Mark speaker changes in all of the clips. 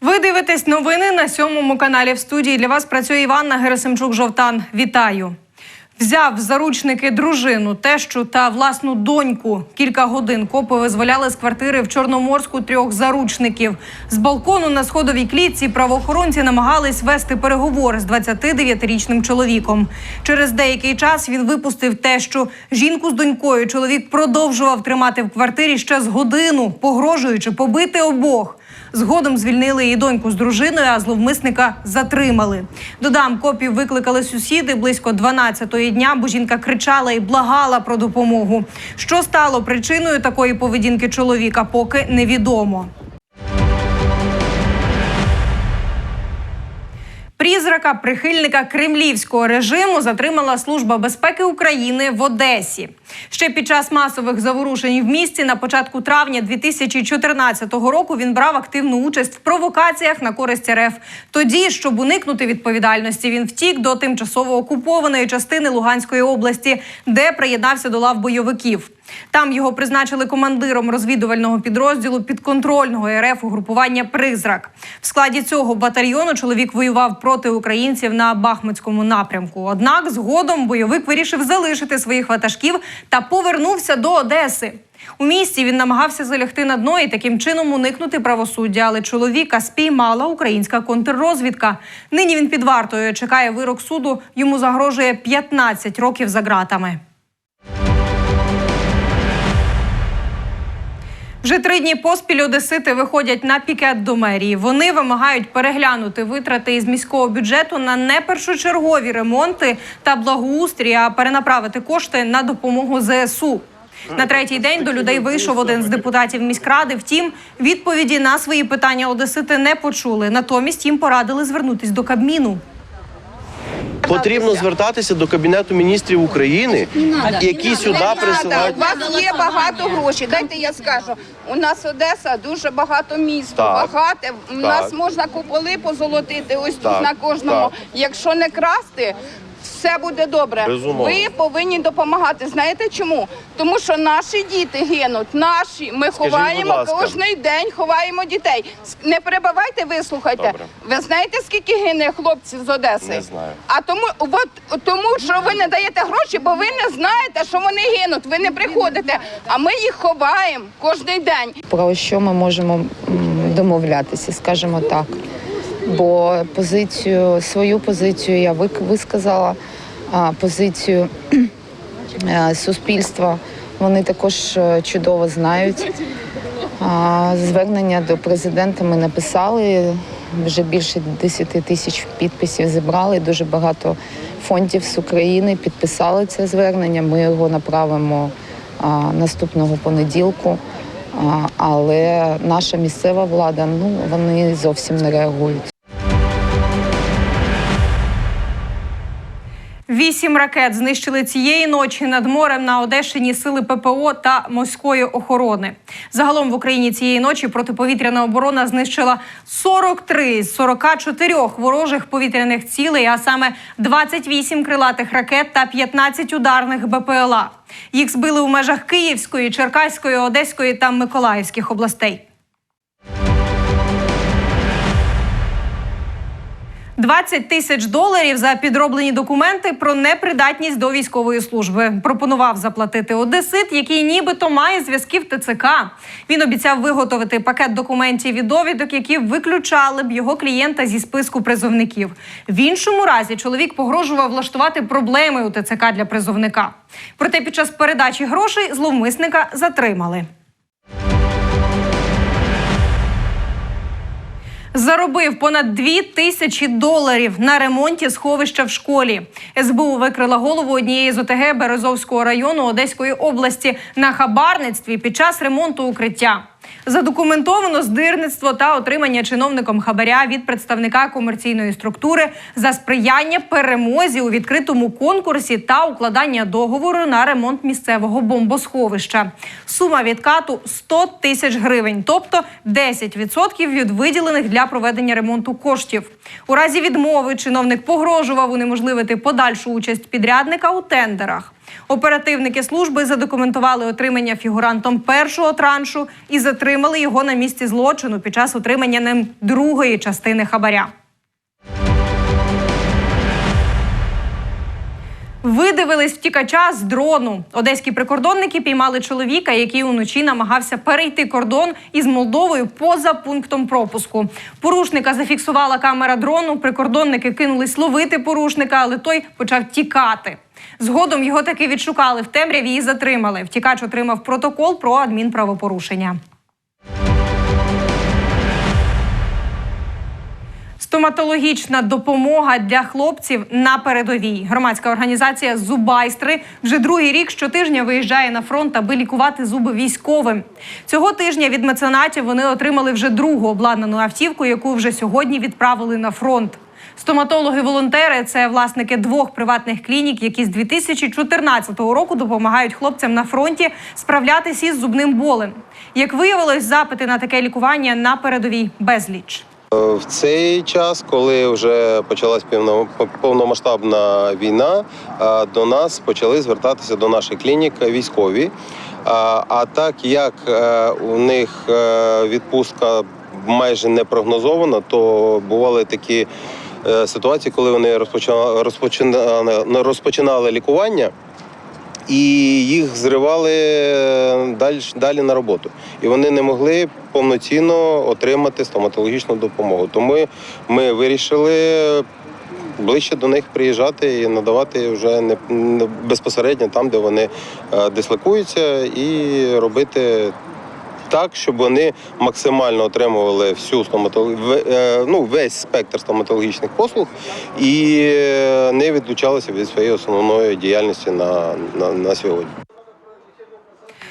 Speaker 1: Ви дивитесь новини на сьомому каналі. В студії для вас працює Іванна Герасимчук Жовтан. Вітаю. Взяв заручники дружину, тещу та власну доньку. Кілька годин копи визволяли з квартири в Чорноморську трьох заручників. З балкону на сходовій клітці правоохоронці намагались вести переговори з 29-річним чоловіком. Через деякий час він випустив тещу. Жінку з донькою чоловік продовжував тримати в квартирі ще з годину, погрожуючи побити обох. Згодом звільнили її доньку з дружиною, а зловмисника затримали. Додам, копів викликали сусіди близько 12-ї дня, бо жінка кричала і благала про допомогу. Що стало причиною такої поведінки чоловіка, поки невідомо. Призрака прихильника кремлівського режиму затримала Служба безпеки України в Одесі. Ще під час масових заворушень в місті на початку травня 2014 року він брав активну участь в провокаціях на користь РФ. Тоді, щоб уникнути відповідальності, він втік до тимчасово окупованої частини Луганської області, де приєднався до лав бойовиків. Там його призначили командиром розвідувального підрозділу підконтрольного РФ угрупування Призрак. В складі цього батальйону чоловік воював проти українців на Бахмутському напрямку. Однак згодом бойовик вирішив залишити своїх ватажків та повернувся до Одеси. У місті він намагався залягти на дно і таким чином уникнути правосуддя, але чоловіка спіймала українська контррозвідка. Нині він під вартою чекає вирок суду. Йому загрожує 15 років за ґратами. Вже три дні поспіль одесити виходять на пікет до мерії. Вони вимагають переглянути витрати із міського бюджету на непершочергові ремонти та благоустрій, а перенаправити кошти на допомогу ЗСУ. На третій день до людей вийшов один з депутатів міськради. Втім, відповіді на свої питання одесити не почули. Натомість їм порадили звернутись до Кабміну.
Speaker 2: Потрібно звертатися до Кабінету міністрів України, які сюди присилають.
Speaker 3: У вас є багато грошей. Дайте я скажу. У нас Одеса дуже багато міст,
Speaker 2: Так.
Speaker 3: багате. У нас можна куполи позолотити ось
Speaker 2: Так.
Speaker 3: тут на кожному.
Speaker 2: Так.
Speaker 3: Якщо не красти. Все буде добре.
Speaker 2: Безумовно.
Speaker 3: Ви повинні допомагати. Знаєте чому? Тому що наші діти гинуть. Наші. Ми
Speaker 2: будь
Speaker 3: ховаємо
Speaker 2: ласка.
Speaker 3: кожен день, ховаємо дітей. С- Не перебивайте, вислухайте.
Speaker 2: Добре.
Speaker 3: Ви знаєте, скільки гине хлопців з Одеси?
Speaker 2: Не знаю.
Speaker 3: А тому, от тому, що ви не даєте гроші, бо ви не знаєте, що вони гинуть. Ви не приходите, а ми їх ховаємо кожен день.
Speaker 4: про що ми можемо м, домовлятися, скажімо так. Бо позицію, свою позицію я висказала, а позицію е, суспільства вони також е, чудово знають. Звернення до президента ми написали. Вже більше 10 тисяч підписів зібрали. Дуже багато фондів з України підписали це звернення. Ми його направимо а, наступного понеділку. А, але наша місцева влада ну вони зовсім не реагують.
Speaker 1: Вісім ракет знищили цієї ночі над морем на Одещині сили ППО та морської охорони. Загалом в Україні цієї ночі протиповітряна оборона знищила 43 з 44 ворожих повітряних цілей, а саме 28 крилатих ракет та 15 ударних БПЛА. Їх збили у межах Київської, Черкаської, Одеської та Миколаївських областей. 20 тисяч доларів за підроблені документи про непридатність до військової служби. Пропонував заплатити одесит, який нібито має зв'язки в ТЦК. Він обіцяв виготовити пакет документів і довідок, які виключали б його клієнта зі списку призовників. В іншому разі чоловік погрожував влаштувати проблеми у ТЦК для призовника. Проте під час передачі грошей зловмисника затримали. Заробив понад дві тисячі доларів на ремонті сховища в школі. СБУ викрила голову однієї з ОТГ Березовського району Одеської області на хабарництві під час ремонту укриття. Задокументовано здирництво та отримання чиновником хабаря від представника комерційної структури за сприяння перемозі у відкритому конкурсі та укладання договору на ремонт місцевого бомбосховища. Сума відкату 100 тисяч гривень, тобто 10% від виділених для проведення ремонту коштів. У разі відмови чиновник погрожував унеможливити подальшу участь підрядника у тендерах. Оперативники служби задокументували отримання фігурантом першого траншу і затримали його на місці злочину під час отримання ним другої частини хабаря. Видивились втікача з дрону. Одеські прикордонники піймали чоловіка, який уночі намагався перейти кордон із Молдовою поза пунктом пропуску. Порушника зафіксувала камера дрону. Прикордонники кинулись ловити порушника, але той почав тікати. Згодом його таки відшукали в темряві і затримали. Втікач отримав протокол про адмінправопорушення. Стоматологічна допомога для хлопців на передовій. Громадська організація Зубайстри вже другий рік щотижня виїжджає на фронт, аби лікувати зуби військовим. Цього тижня від меценатів вони отримали вже другу обладнану автівку, яку вже сьогодні відправили на фронт. Стоматологи-волонтери це власники двох приватних клінік, які з 2014 року допомагають хлопцям на фронті справлятися із зубним болем. Як виявилось, запити на таке лікування на передовій безліч.
Speaker 5: В цей час, коли вже почалась повномасштабна війна, до нас почали звертатися до наших клінік військові. А а так як е, у них е, відпустка майже не прогнозована, то бували такі е, ситуації, коли вони розпочинали, розпочинали лікування. І їх зривали далі, далі на роботу. І вони не могли повноцінно отримати стоматологічну допомогу. Тому ми вирішили ближче до них приїжджати і надавати вже не безпосередньо там, де вони е, дислокуються, і робити. Так, щоб вони максимально отримували всю стоматолог... е, ну, весь спектр стоматологічних послуг і е, не відлучалися від своєї основної діяльності на, на, на сьогодні.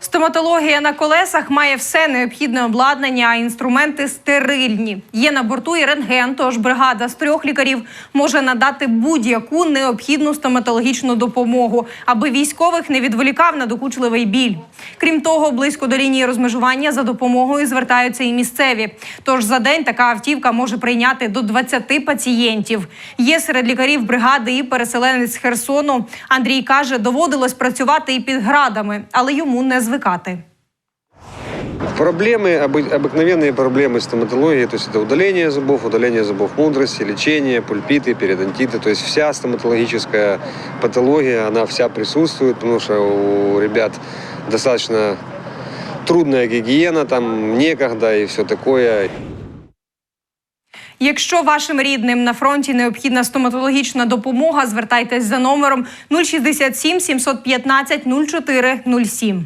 Speaker 1: Стоматологія на колесах має все необхідне обладнання, а інструменти стерильні. Є на борту і рентген, тож бригада з трьох лікарів може надати будь-яку необхідну стоматологічну допомогу, аби військових не відволікав на докучливий біль. Крім того, близько до лінії розмежування за допомогою звертаються і місцеві. Тож за день така автівка може прийняти до 20 пацієнтів. Є серед лікарів бригади і переселенець з Херсону. Андрій каже, доводилось працювати і під градами, але йому не звикати.
Speaker 6: Проблемы, обы- обыкновенные проблемы стоматологии, то есть это удаление зубов, удаление зубов мудрости, лечение, пульпиты, периодонтиты, то есть вся стоматологическая патология, она вся присутствует, потому что у ребят достаточно трудная гигиена, там некогда и все такое.
Speaker 1: Якщо вашим рідним на фронті необхідна стоматологічна допомога, звертайтесь за номером 067 715 0407.